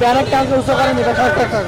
ব্যারেক কাজ উচ্চ করেন এটা সরকার কাজ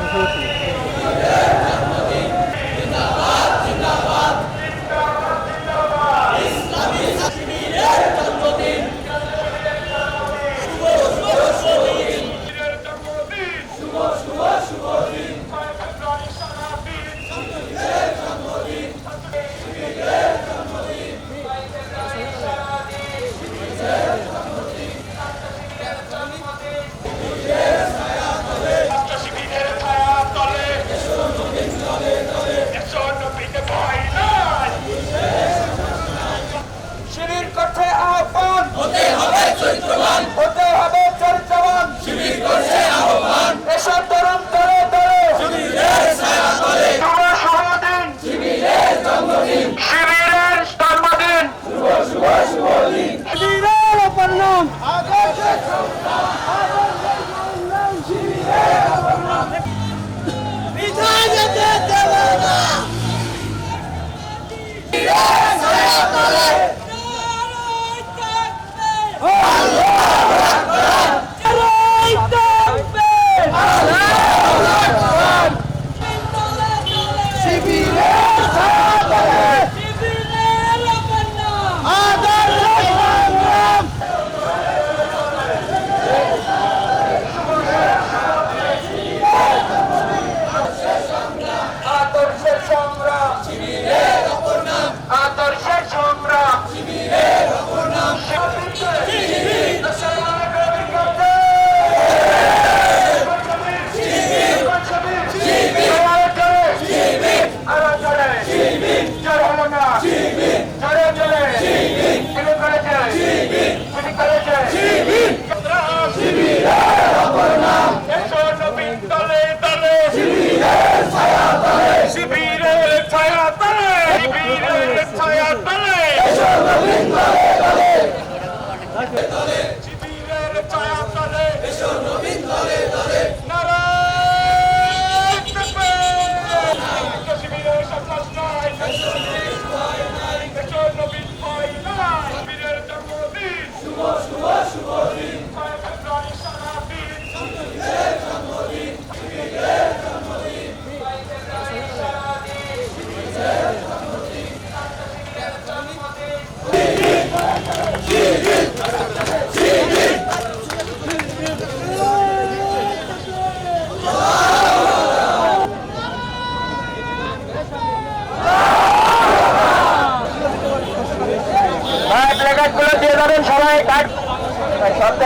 ছায়া তলে বীরের ছায়া তলে ভাই প্লেকার্ডগুলো দিয়ে যাবেন সবাই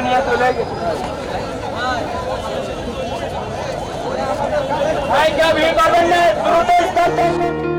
নিয়ে ভিড় করবেন না দ্রুত করবেন